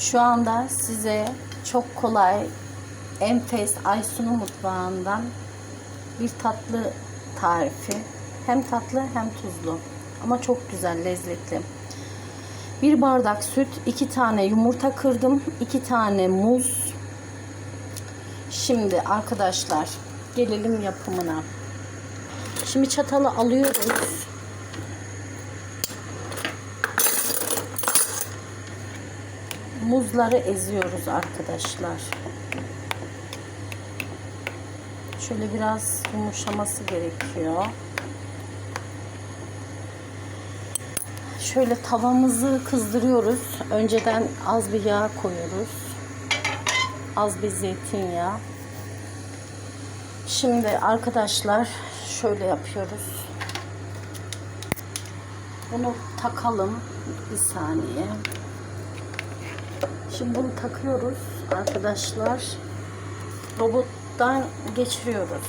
Şu anda size çok kolay enfes Aysun'un mutfağından bir tatlı tarifi. Hem tatlı hem tuzlu. Ama çok güzel, lezzetli. Bir bardak süt, iki tane yumurta kırdım, iki tane muz. Şimdi arkadaşlar gelelim yapımına. Şimdi çatalı alıyoruz. Muzları eziyoruz arkadaşlar. Şöyle biraz yumuşaması gerekiyor. Şöyle tavamızı kızdırıyoruz. Önceden az bir yağ koyuyoruz. Az bir zeytinyağı. Şimdi arkadaşlar şöyle yapıyoruz. Bunu takalım. Bir saniye. Şimdi bunu takıyoruz arkadaşlar. Robottan geçiriyoruz.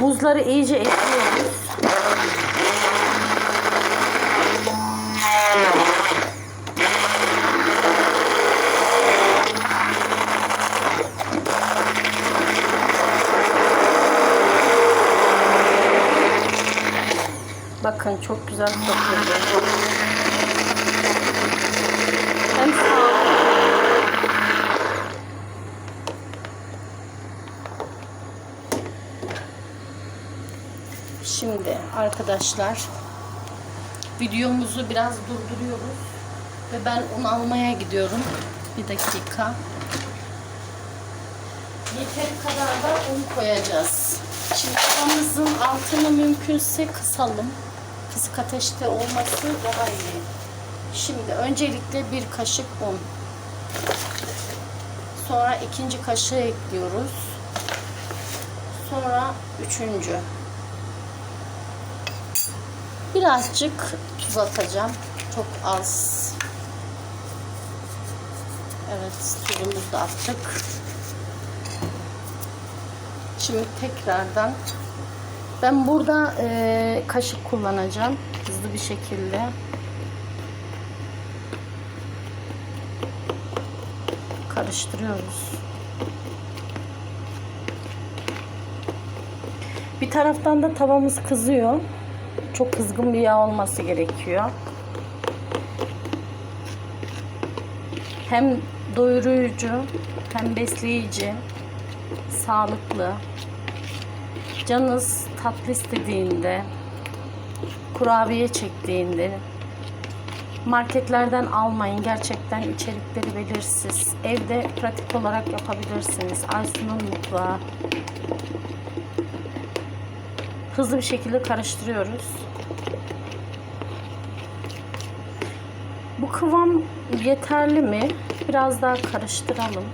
Muzları iyice ekliyoruz. Bakın çok güzel kokuyor. Hem sağlıklı. Şimdi arkadaşlar videomuzu biraz durduruyoruz ve ben un almaya gidiyorum. Bir dakika. Yeteri kadar da un koyacağız. Şimdi tavamızın altını mümkünse kısalım. Kısık ateşte olması daha iyi. Şimdi öncelikle bir kaşık un. Sonra ikinci kaşığı ekliyoruz. Sonra üçüncü. Birazcık tuz atacağım. Çok az. Evet tuzumuzu da attık. Şimdi tekrardan ben burada e, kaşık kullanacağım. Hızlı bir şekilde. Karıştırıyoruz. Bir taraftan da tavamız kızıyor. Çok kızgın bir yağ olması gerekiyor. Hem doyurucu hem besleyici, sağlıklı. Canınız tatlı istediğinde, kurabiye çektiğinde marketlerden almayın. Gerçekten içerikleri belirsiz. Evde pratik olarak yapabilirsiniz. Aysun'un mutfağı. Hızlı bir şekilde karıştırıyoruz. Bu kıvam yeterli mi? Biraz daha karıştıralım.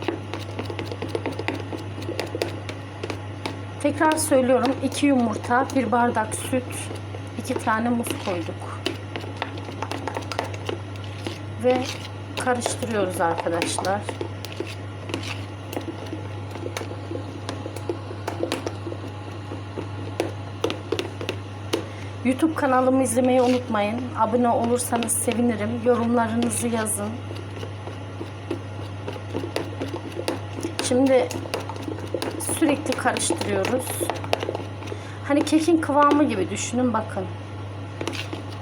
Tekrar söylüyorum. 2 yumurta, 1 bardak süt, 2 tane muz koyduk. Ve karıştırıyoruz arkadaşlar. YouTube kanalımı izlemeyi unutmayın. Abone olursanız sevinirim. Yorumlarınızı yazın. Şimdi sürekli karıştırıyoruz. Hani kekin kıvamı gibi düşünün bakın.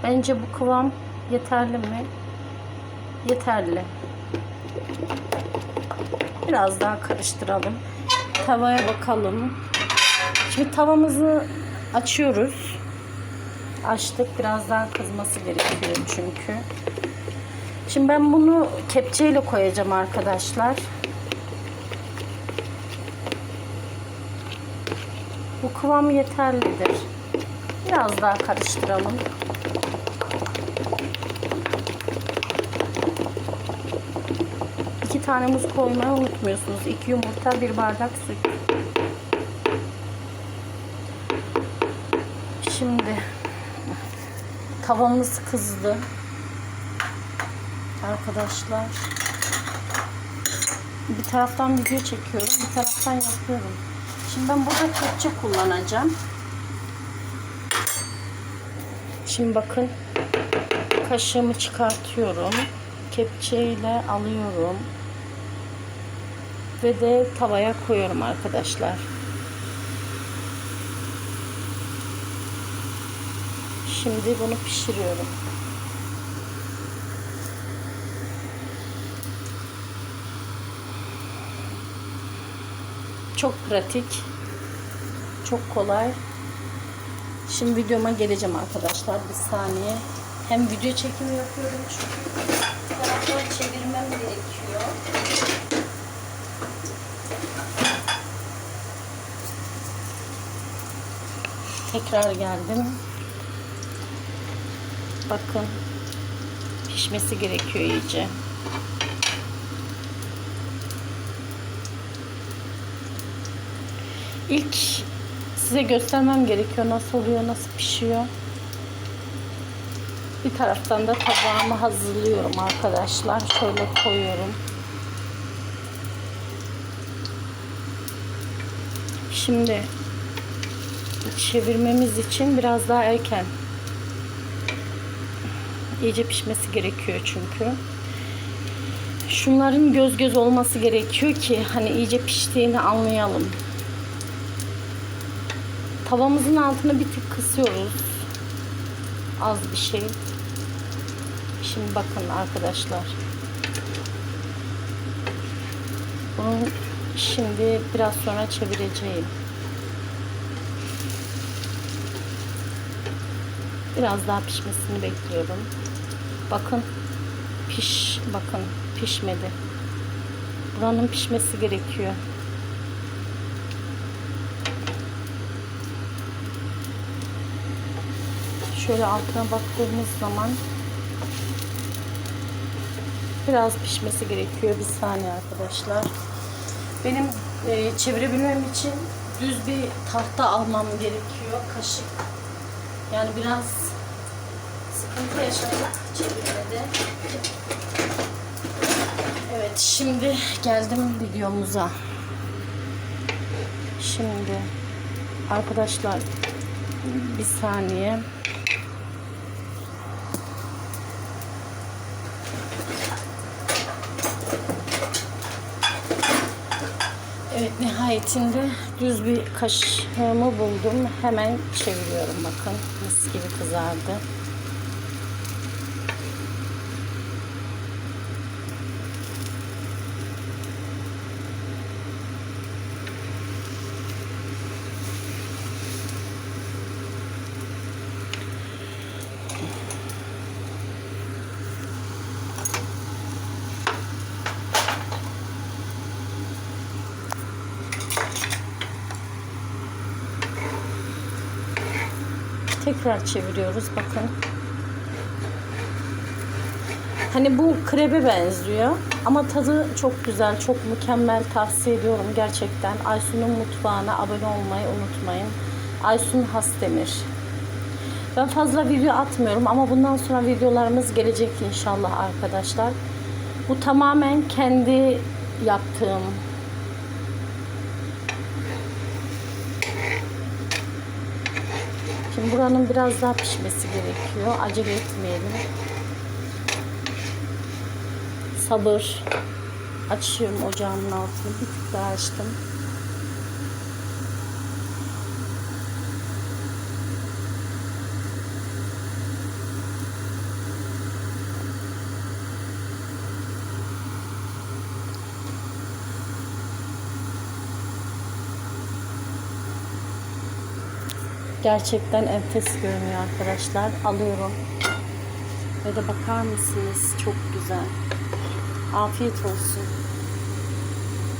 Bence bu kıvam yeterli mi? Yeterli. Biraz daha karıştıralım. Tavaya bakalım. Şimdi tavamızı açıyoruz. Açtık. Biraz daha kızması gerekiyor çünkü. Şimdi ben bunu kepçeyle koyacağım arkadaşlar. Kıvam yeterlidir. Biraz daha karıştıralım. İki tane muz koymayı unutmuyorsunuz. İki yumurta, bir bardak süt. Şimdi tavamız kızdı. Arkadaşlar. bir taraftan video çekiyorum, bir taraftan yapıyorum. Şimdi ben burada kepçe kullanacağım. Şimdi bakın kaşığımı çıkartıyorum. Kepçeyle alıyorum. Ve de tavaya koyuyorum arkadaşlar. Şimdi bunu pişiriyorum. Çok pratik. Çok kolay. Şimdi videoma geleceğim arkadaşlar. Bir saniye. Hem video çekimi yapıyorum çünkü taraftan çevirmem gerekiyor. Tekrar geldim. Bakın pişmesi gerekiyor iyice. İlk size göstermem gerekiyor nasıl oluyor, nasıl pişiyor. Bir taraftan da tabağımı hazırlıyorum arkadaşlar. Şöyle koyuyorum. Şimdi çevirmemiz için biraz daha erken. İyice pişmesi gerekiyor çünkü. Şunların göz göz olması gerekiyor ki hani iyice piştiğini anlayalım. Tavamızın altını bir tık kısıyoruz. Az bir şey. Şimdi bakın arkadaşlar. Bunu şimdi biraz sonra çevireceğim. Biraz daha pişmesini bekliyorum. Bakın piş bakın pişmedi. Buranın pişmesi gerekiyor. Şöyle altına baktığımız zaman biraz pişmesi gerekiyor. Bir saniye arkadaşlar. Benim e, çevirebilmem için düz bir tahta almam gerekiyor. Kaşık. Yani biraz sıkıntı yaşadık çevirmede. Evet şimdi geldim videomuza. Şimdi arkadaşlar bir saniye. Evet nihayetinde düz bir kaşığımı buldum. Hemen çeviriyorum bakın. Mis gibi kızardı. Tekrar çeviriyoruz bakın. Hani bu krebe benziyor ama tadı çok güzel, çok mükemmel tavsiye ediyorum gerçekten. Aysun'un mutfağına abone olmayı unutmayın. Aysun Hasdemir. Ben fazla video atmıyorum ama bundan sonra videolarımız gelecek inşallah arkadaşlar. Bu tamamen kendi yaptığım Şimdi buranın biraz daha pişmesi gerekiyor. Acele etmeyelim. Sabır. Açıyorum ocağımın altını. Bir tık daha açtım. Gerçekten enfes görünüyor arkadaşlar. Alıyorum. Ve de bakar mısınız? Çok güzel. Afiyet olsun.